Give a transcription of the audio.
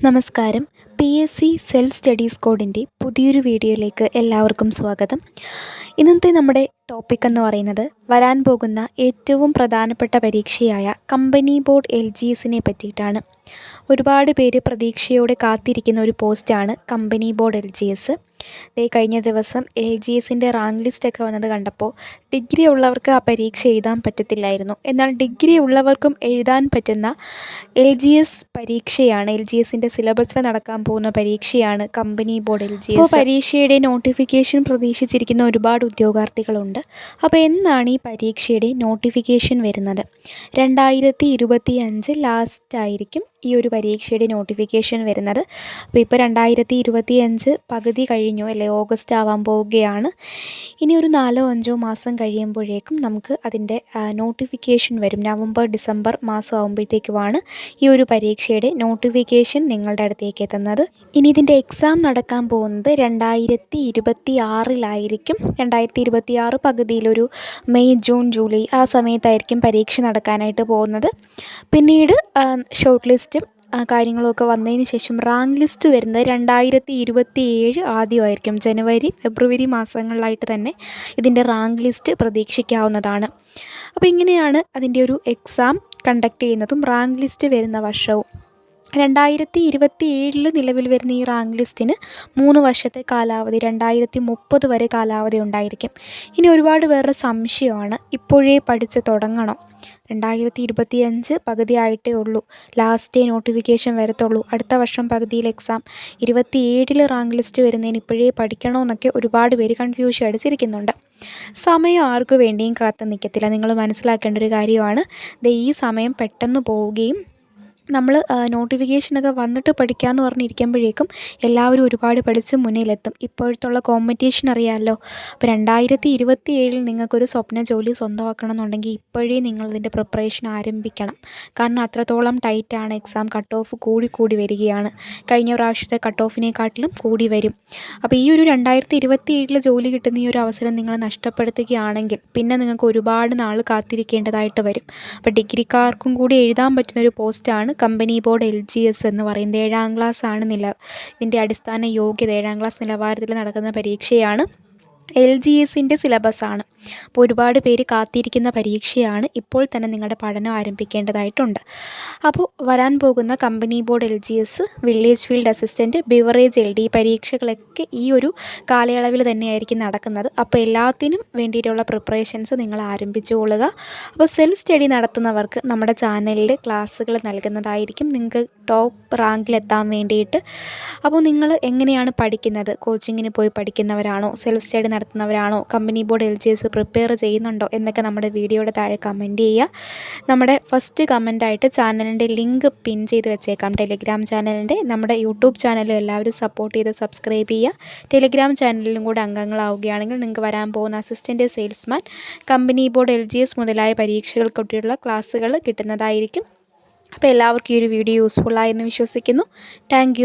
നമസ്കാരം. P S C self studies കോഡിന്റെ പുതിയൊരു വീഡിയോയിലേക്ക് എല്ലാവർക്കും സ്വാഗതം. ഇന്നത്തെ നമ്മുടെ ടോപ്പിക് എന്ന് പറയുന്നത് വരാൻ പോകുന്ന ഏറ്റവും പ്രധാനപ്പെട്ട പരീക്ഷയായ കമ്പനി ബോർഡ് എൽ ജി എസിനെ പറ്റിയിട്ടാണ്. ഒരുപാട് പേര് പ്രതീക്ഷയോടെ കാത്തിരിക്കുന്ന ഒരു പോസ്റ്റാണ് company board L G S ദേ കഴിഞ്ഞ ദിവസം എൽ ജി എസിന്റെ റാങ്ക് ലിസ്റ്റൊക്കെ വന്നത് കണ്ടപ്പോൾ ഡിഗ്രി ഉള്ളവർക്ക് ആ പരീക്ഷ എഴുതാൻ പറ്റത്തില്ലായിരുന്നു. എന്നാൽ ഡിഗ്രി ഉള്ളവർക്കും എഴുതാൻ പറ്റുന്ന എൽ ജി എസ് പരീക്ഷയാണ് എൽ ജി എസിന്റെ സിലബസിൽ നടക്കാൻ പോകുന്ന പരീക്ഷയാണ് company board L G S പരീക്ഷയുടെ നോട്ടിഫിക്കേഷൻ പ്രതീക്ഷിച്ചിരിക്കുന്ന ഒരുപാട് ഉദ്യോഗാർത്ഥികളുണ്ട്. അപ്പോൾ എന്നാണ് ഈ പരീക്ഷയുടെ നോട്ടിഫിക്കേഷൻ വരുന്നത്? രണ്ടായിരത്തി ഇരുപത്തി അഞ്ച് ലാസ്റ്റായിരിക്കും ഈ ഒരു പരീക്ഷയുടെ നോട്ടിഫിക്കേഷൻ വരുന്നത്. അപ്പോൾ ഇപ്പോൾ രണ്ടായിരത്തി ഇരുപത്തി അഞ്ച് പകുതി അല്ലേ ഓഗസ്റ്റ് ആവാൻ പോവുകയാണ്. ഇനി ഒരു നാലോ അഞ്ചോ മാസം കഴിയുമ്പോഴേക്കും നമുക്ക് അതിന്റെ നോട്ടിഫിക്കേഷൻ വരും. നവംബർ ഡിസംബർ മാസം ആകുമ്പോഴത്തേക്കുമാണ് ഈ ഒരു പരീക്ഷയുടെ നോട്ടിഫിക്കേഷൻ നിങ്ങളുടെ അടുത്തേക്ക് എത്തുന്നത്. ഇനി ഇതിന്റെ എക്സാം നടക്കാൻ പോകുന്നത് രണ്ടായിരത്തി ഇരുപത്തി ആറിലായിരിക്കും രണ്ടായിരത്തി ഇരുപത്തി ആറ് പകുതിയിലൊരു മെയ് ജൂൺ ജൂലൈ ആ സമയത്തായിരിക്കും പരീക്ഷ നടക്കാനായിട്ട് പോകുന്നത്. പിന്നീട് ഷോർട്ട് ലിസ്റ്റും കാര്യങ്ങളുമൊക്കെ വന്നതിന് ശേഷം റാങ്ക് ലിസ്റ്റ് വരുന്നത് രണ്ടായിരത്തി ഇരുപത്തി ഏഴ് ആദ്യമായിരിക്കും. ജനുവരി ഫെബ്രുവരി മാസങ്ങളിലായിട്ട് തന്നെ ഇതിന്റെ റാങ്ക് ലിസ്റ്റ് പ്രതീക്ഷിക്കാവുന്നതാണ്. അപ്പോൾ ഇങ്ങനെയാണ് അതിന്റെ ഒരു എക്സാം കണ്ടക്ട് ചെയ്യുന്നതും റാങ്ക് ലിസ്റ്റ് വരുന്ന വർഷവും. രണ്ടായിരത്തി ഇരുപത്തി ഏഴിൽ നിലവിൽ വരുന്ന ഈ റാങ്ക് ലിസ്റ്റിന് മൂന്ന് വർഷത്തെ കാലാവധി രണ്ടായിരത്തി മുപ്പത് വരെ കാലാവധി ഉണ്ടായിരിക്കും. ഇനി ഒരുപാട് പേരുടെ സംശയമാണ് ഇപ്പോഴേ പഠിച്ച് തുടങ്ങണോ. രണ്ടായിരത്തി ഇരുപത്തി അഞ്ച് പകുതി ആയിട്ടേ ഉള്ളൂ ലാസ്റ്റ് ഡേ നോട്ടിഫിക്കേഷൻ വരത്തുള്ളൂ. അടുത്ത വർഷം പകുതിയിൽ എക്സാം ഇരുപത്തി ഏഴിൽ റാങ്ക് ലിസ്റ്റ് വരുന്നതിന് ഇപ്പോഴേ പഠിക്കണമെന്നൊക്കെ ഒരുപാട് പേര് കൺഫ്യൂഷൻ അടിച്ചിരിക്കുന്നുണ്ട്. സമയം ആർക്കു വേണ്ടിയും കാത്തു നിൽക്കത്തില്ല നിങ്ങൾ മനസ്സിലാക്കേണ്ട ഒരു കാര്യമാണ് ഈ സമയം പെട്ടെന്ന് പോവുകയും നമ്മൾ നോട്ടിഫിക്കേഷനൊക്കെ വന്നിട്ട് പഠിക്കാമെന്ന് പറഞ്ഞിരിക്കുമ്പോഴേക്കും എല്ലാവരും ഒരുപാട് പഠിച്ച് മുന്നിലെത്തും. ഇപ്പോഴത്തുള്ള കോമ്പറ്റീഷൻ അറിയാമല്ലോ അപ്പോൾ രണ്ടായിരത്തി ഇരുപത്തി ഏഴിൽ നിങ്ങൾക്കൊരു സ്വപ്ന ജോലി സ്വന്തമാക്കണം എന്നുണ്ടെങ്കിൽ ഇപ്പോഴേ നിങ്ങളിതിന്റെ പ്രിപ്പറേഷൻ ആരംഭിക്കണം. കാരണം അത്രത്തോളം ടൈറ്റാണ് എക്സാം കട്ട് ഓഫ് കൂടി കൂടി വരികയാണ്. കഴിഞ്ഞ പ്രാവശ്യത്തെ കട്ട് ഓഫിനെക്കാട്ടിലും കൂടി വരും. അപ്പോൾ ഈ ഒരു രണ്ടായിരത്തി ഇരുപത്തി ഏഴിൽ ജോലി കിട്ടുന്ന ഈ ഒരു അവസരം നിങ്ങൾ നഷ്ടപ്പെടുത്തുകയാണെങ്കിൽ പിന്നെ നിങ്ങൾക്ക് ഒരുപാട് നാൾ കാത്തിരിക്കേണ്ടതായിട്ട് വരും. അപ്പോൾ ഡിഗ്രിക്കാർക്കും കൂടി എഴുതാൻ പറ്റുന്ന ഒരു പോസ്റ്റാണ് company board L G S എന്ന് പറയുന്നത് ഏഴാം ക്ലാസ് ആണ് നില ഇതിന്റെ അടിസ്ഥാന യോഗ്യത ഏഴാം ക്ലാസ് നിലവാരത്തിൽ നടക്കുന്ന പരീക്ഷയാണ്. എൽ ജി എസിന്റെ സിലബസാണ്. അപ്പോൾ ഒരുപാട് പേര് കാത്തിരിക്കുന്ന പരീക്ഷയാണ് ഇപ്പോൾ തന്നെ നിങ്ങളുടെ പഠനം ആരംഭിക്കേണ്ടതായിട്ടുണ്ട്. അപ്പോൾ വരാൻ പോകുന്ന company board L G S village field assistant beverage L D പരീക്ഷകളൊക്കെ ഈ ഒരു കാലയളവിൽ തന്നെയായിരിക്കും നടക്കുന്നത്. അപ്പോൾ എല്ലാത്തിനും വേണ്ടിയിട്ടുള്ള പ്രിപ്പറേഷൻസ് നിങ്ങൾ ആരംഭിച്ചുകൊള്ളുക അപ്പോൾ സെൽഫ് സ്റ്റഡി നടത്തുന്നവർക്ക് നമ്മുടെ ചാനലിൽ ക്ലാസ്സുകൾ നൽകുന്നതായിരിക്കും. നിങ്ങൾക്ക് ടോപ്പ് റാങ്കിലെത്താൻ വേണ്ടിയിട്ട്. അപ്പോൾ നിങ്ങൾ എങ്ങനെയാണ് പഠിക്കുന്നത്? കോച്ചിങ്ങിന് പോയി പഠിക്കുന്നവരാണോ? Self study നടത്തുന്നവരാണോ? Company board L G S prepare ചെയ്യുന്നുണ്ടോ എന്നൊക്കെ നമ്മുടെ വീഡിയോയുടെ താഴെ കമന്റ് ചെയ്യുക. നമ്മുടെ ഫസ്റ്റ് കമന്റായിട്ട് ചാനലിന്റെ ലിങ്ക് പിൻ ചെയ്ത് വെച്ചേക്കാം. ടെലിഗ്രാം ചാനലിന്റെ നമ്മുടെ യൂട്യൂബ് ചാനലും എല്ലാവരും സപ്പോർട്ട് ചെയ്ത് സബ്സ്ക്രൈബ് ചെയ്യുക. ടെലിഗ്രാം ചാനലിലും കൂടെ അംഗങ്ങളാവുകയാണെങ്കിൽ നിങ്ങൾക്ക് വരാൻ പോകുന്ന assistant salesman company board L മുതലായ എസ് മുതലായ ക്ലാസ്സുകൾ കിട്ടുന്നതായിരിക്കും. അപ്പോൾ എല്ലാവർക്കും ഈ ഒരു വീഡിയോ യൂസ്ഫുള്ളായെന്ന് വിശ്വസിക്കുന്നു. താങ്ക്